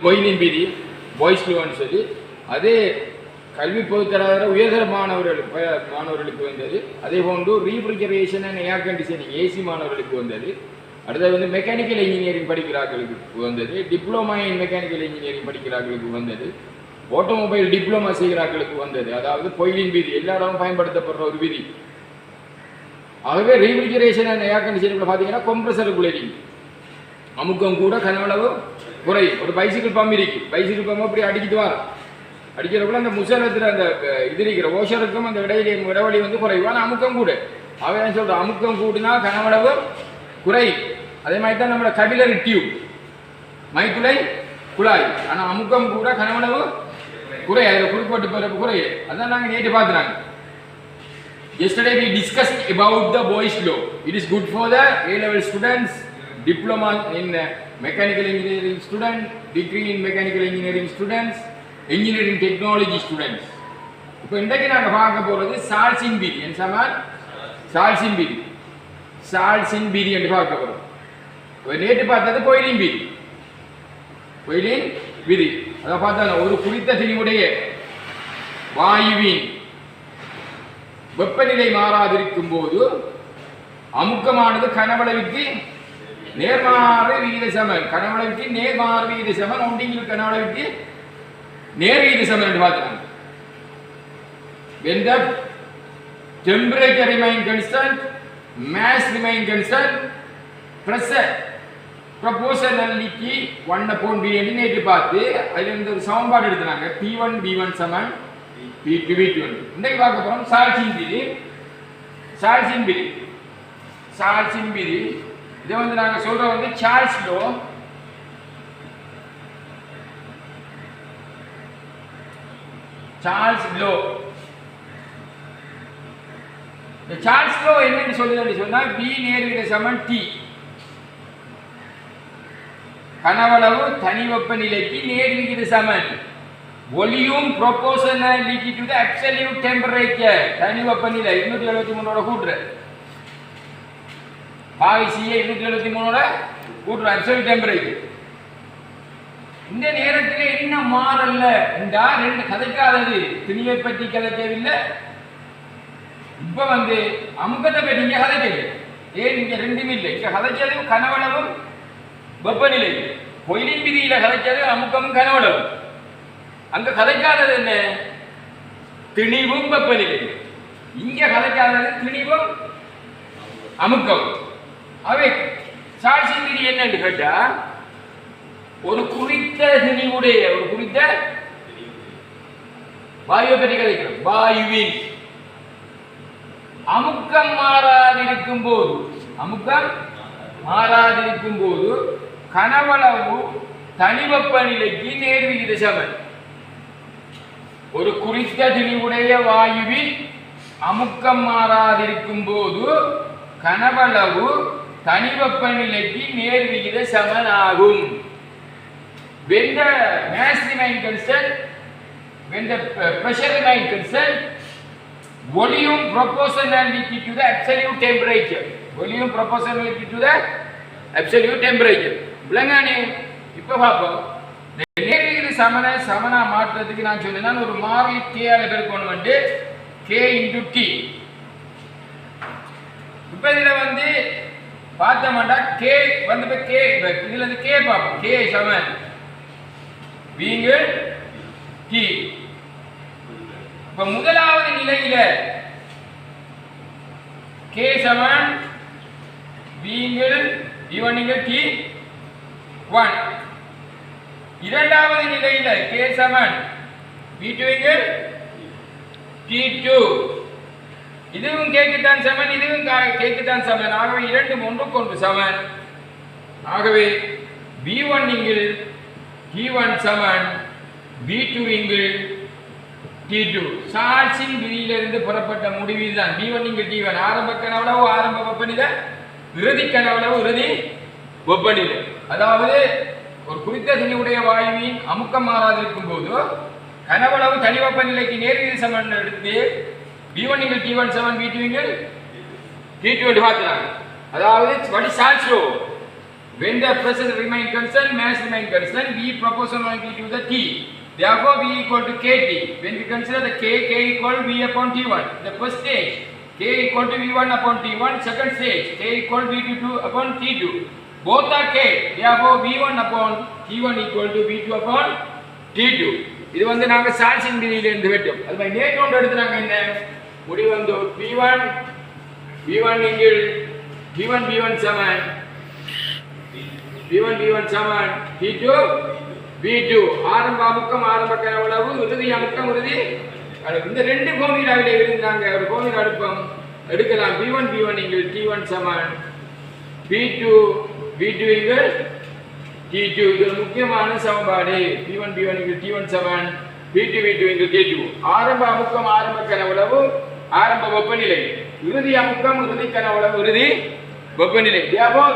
கொயிலின் பீதி பாய்ஸ் லோன்னு சொல்லி அதே கல்வி பொதுத்தராதர உயர்தர மாணவர்களுக்கு மாணவர்களுக்கு வந்தது. அதே போன்று refrigeration and air conditioning AC மாணவர்களுக்கு வந்தது. அடுத்தது வந்து மெக்கானிக்கல் இன்ஜினியரிங் படிக்கிறார்களுக்கு வந்தது. டிப்ளமா இன் மெக்கானிக்கல் இன்ஜினியரிங் படிக்கிறார்களுக்கு வந்தது. ஆட்டோமொபைல் டிப்ளமா செய்கிறார்களுக்கு வந்தது. அதாவது பொய்லின் வீதி எல்லா இடமும் பயன்படுத்தப்படுற ஒரு விதி. ஆகவே ரீஃப்ரிஜரேஷன் அண்ட் ஏர் கண்டிஷனில் பார்த்தீங்கன்னா கொம்ப்ரஸர் குளிரிங் அமுக்கம் கூட கனவளவு குறையும் ஒரு பைசிக்கிள் பம்ப் இருக்கும் பைசிக்கிள் பம்ப் அப்படி அடிக்கிட்டு வரும். அடிக்கிறப்பல அந்த முசலத்தில் அந்த இது இருக்கிற ஓஷருக்கும் அந்த இடையிலே இடைவெளி வந்து குறையும் ஆனால் அமுக்கம் கூடு. அவன் என்ன சொல்றான்? அமுக்கம் கூடுனா கனவளவு குறையும் அதே மாதிரி தான் நம்மளோட கபிலரி டியூப் மைத்துளை குழாய். ஆனால் அமுக்கம் கூட கனவளவு குறை. அதில் குறிப்பிட்டு போகிறப்ப குறையும் அதான் நாங்கள் நேற்று பார்த்துனாங்க. Yesterday we discussed about the boys law. It is good for the A-level students, diploma in uh, mechanical engineering student, degree in mechanical engineering students, engineering technology students. இப்போ இன்றைக்கு நாங்கள் பார்க்க போகிறது சால்சின் பீதி. என் சமார் சால்சின் பீதி. சால்சின் பீதி என்று பார்க்க போகிறோம் இப்போ நேற்று பார்த்தது கோயிலின் பீதி. கோயிலின் விதி. அதை பார்த்தா ஒரு குறித்த திணிவுடைய வாயுவின் வெப்பநிலை மாறாதிருக்கும் போது அமுக்கமானது கனவளவிற்கு நேர்மாறு விகித சமன். கனவளவிற்கு நேர்மாறு விகித சமன். ஒன்றிங்கில் கனவளவிற்கு நேர் விகித சமன் என்று பார்க்கிறாங்க when the temperature remain constant mass remain constant pressure proportionality 1 upon b என்று நேற்று பார்த்து அதில் இருந்து ஒரு சமன்பாடு எடுத்தாங்க p1 b1 சமன். P2 b2 இன்னைக்கு பார்க்க போறோம் சார்ஜின் விதி. சார்ஜின் விதி. சார்ஜின் விதி. இதை வந்து நாங்க சொல்றது வந்து சார்ஸ் லோ சார்ஸ் லோ இந்த சார்ஸ் லோ என்னன்னு சொல்லுது சொன்னா பி நேர்விட சமன் டி கனவளவு தனி வெப்பநிலைக்கு நேர்விகித சமன். ஒலியும் proportionality to the absolute temperature தனி வெப்பநிலை இருநூத்தி எழுபத்தி மூணோட கூட்டுற பாவிசியை இருநூத்தி எழுபத்தி மூணோட கூட்டுற. அப்சல்யூட் டெம்பரேச்சர் இந்த நேரத்தில் என்ன மாறல்ல? இந்த ரெண்டு கதைக்காதது. திணிவை பற்றி கதைக்கவில்லை. இப்ப வந்து அமுக்கத்தை பற்றி இங்க கதைக்கவில்லை ஏன் இங்க ரெண்டுமே இல்லை? இங்க கதைச்சது கனவளவும் வெப்பநிலை. கொயிலின் விதியில கதைச்சது அமுக்கமும் கனவளவும். அங்க கதைக்காதது என்ன? திணிவும் வெப்பநிலை. இங்க கதைக்காதது திணிவும் அமுக்கம் அவை சாட்சியின் விதி என்னன்னு கேட்டா ஒரு குறித்த தெளிவுடைய ஒரு குறித்த வாயுவை பற்றி கதைக்கிறோம் வாயுவின் அமுக்கம் மாறாதிருக்கும் போது அமுக்கம் மாறாதிருக்கும் போது கனவளவு தனிவெப்ப நிலைக்கு நேர்விகித சமன். ஒரு குறித்த தெளிவுடைய வாயுவில் அமுக்கம் மாறாதிருக்கும் போது கனவளவு தனிவெப்ப நிலைக்கு நேர்விகித சமன் ஆகும் when the mass remain constant when the uh, pressure remain constant volume proportionality to the absolute temperature volume proportionality to the absolute temperature விளங்கானே இப்ப பார்ப்போம் இந்த நேர்விகித சமன சமனா மாற்றத்துக்கு நான் சொன்னேன் ஒரு மாறிலி கே ஆல பெருக்கணும் வந்து கே இன்டு டி இப்ப இதுல வந்து பார்த்தோம்டா கே வந்து போய் கே இதுல இருந்து கே பார்ப்போம். கே சமன் வீங்கள் டி இப்ப முதலாவது நிலையில கே சமன் வீங்கள் இவனிங்கள் டி ஒன். இரண்டாவது நிலையில கே சமன் பி டி டூ. இதுவும் கேட்குத்தான் சமன் இதுவும் கேட்குத்தான் கேக்குத்தான் சமன் ஆகவே இரண்டும் ஒன்றுக்கொன்று சமன் ஆகவே பி ஒன் இங்கில் டி ஒன் சமன் பி டூ இங்கில் டி டூ சாட்சின் விதியிலிருந்து புறப்பட்ட முடிவு தான் பி ஒன் இங்கில் டி ஒன் ஆரம்ப கனவளவு ஆரம்ப வெப்பநிலை இறுதி கனவளவு இறுதி வெப்பநிலை அதாவது ஒரு குறித்த திணிவுடைய வாயுவின் அமுக்கம் மாறாதிருக்கும் போது கனவளவு தனி வெப்பநிலைக்கு நேரடி சமன் எடுத்து B one இங்கில் T one seven P two இங்கில் T two என்று பார்த்துறாங்க அதாவது வடி Charles law when the pressure remain constant mass remain constant v proportionality to the t therefore v equal to kt when we consider the k k equal v upon t1 the first stage k equal to v1 upon t1 second stage k equal to v2 upon t2 both are k therefore v1 upon t1 equal to v2 upon t2 இது வந்து நாங்க சால்சின் விதியில இருந்து வெட்டோம் அது மாதிரி நேற்று ஒன்று எடுத்து நாங்க என்ன முடிவு வந்து v1 v1 இங்கில் v1 v1 சமன். v1 v1 சமன். v2 v2 ஆரம்ப அமுக்கம் ஆரம்ப கனவளவு இறுதி அமுக்கம் இறுதி இந்த ரெண்டு கோமிடாவில இருந்தாங்க. ஒரு கோமிட அடுப்பம் எடுக்கலாம். v1 v1 இங்கில் t1 சமன். v2 v2 இங்கில் t2 இது ஒரு முக்கியமான சமன்பாடு. v1 v1 இங்கில் t1 சமன். v2 v2 இங்கில் t2 ஆரம்ப அமுக்கம் ஆரம்ப கனவளவு ஆரம்ப வெப்பநிலை இறுதி அமுக்கம் இறுதி கனவளவு இறுதி வெப்பநிலை therefore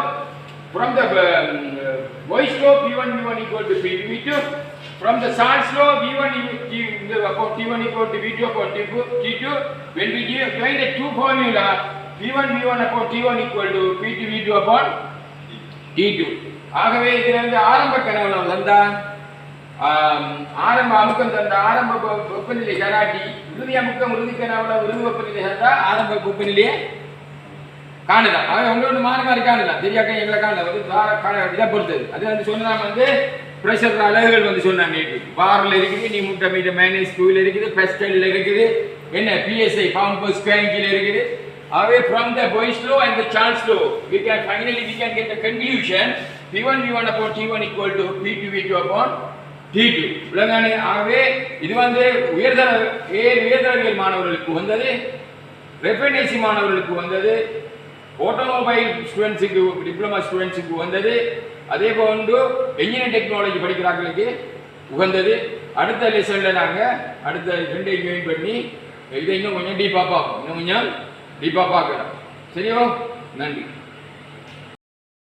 from the um, uh, voice flow v1 v1 equal to v v2 from the salt slope v1 e- t- the- t1 equal to v2 upon t2 when we give find the two formula v1 v1 upon t1 equal to P2 v2 upon t2 ஆகவே இதிலிருந்து ஆரம்ப கணவனம் வந்தான் ஆரம்ப அமுக்கம் தந்த ஆரம்ப வெப்பநிலை karate இறுதி அமுக்கம் இறுதி கனவுல இறுதி வெப்பநிலை தந்தா ஆரம்ப வெப்பநிலையே காணலாம் அவன் உங்களோட மாறி மாறி காணலாம் தெரியாக்க எங்களை காணலாம் வந்து காண- இதை பொறுத்தது. அது வந்து சொன்னதான் வந்து ப்ரெஷர் அலகுகள் வந்து சொன்னாங்க நேற்று. பாரில் இருக்குது நீ முட்டை மீட்டர் மேனேஜ் டூவில் இருக்குது பெஸ்டலில் இருக்குது. என்ன? பிஎஸ்ஐ ஃபார்ம் பர் ஸ்கொயர் இருக்குது. Away from the Boyle's law and the Charles law we can finally we can get the conclusion. V1 v1 upon t1 equal to v2 v2 e upon t2 விளங்கானே ஆகவே இது வந்து உயர்தர ஏ உயர்தரவியல் மாணவர்களுக்கு வந்தது. ரெஃபைனேசி மாணவர்களுக்கு வந்தது. ஆட்டோமொபைல் ஸ்டூடெண்ட்ஸுக்கு டிப்ளமா ஸ்டூடெண்ட்ஸுக்கு வந்தது. அதே போன்று இன்ஜினியரிங் டெக்னாலஜி படிக்கிறாங்களுக்கு உகந்தது. அடுத்த லெசனில் நாங்கள் அடுத்த ரெண்டு ஜாயின் பண்ணி இதை இன்னும் கொஞ்சம் டீப்பாக பார்ப்போம். இன்னும் கொஞ்சம் டீப்பாக பார்க்கலாம். சரியோ? நன்றி.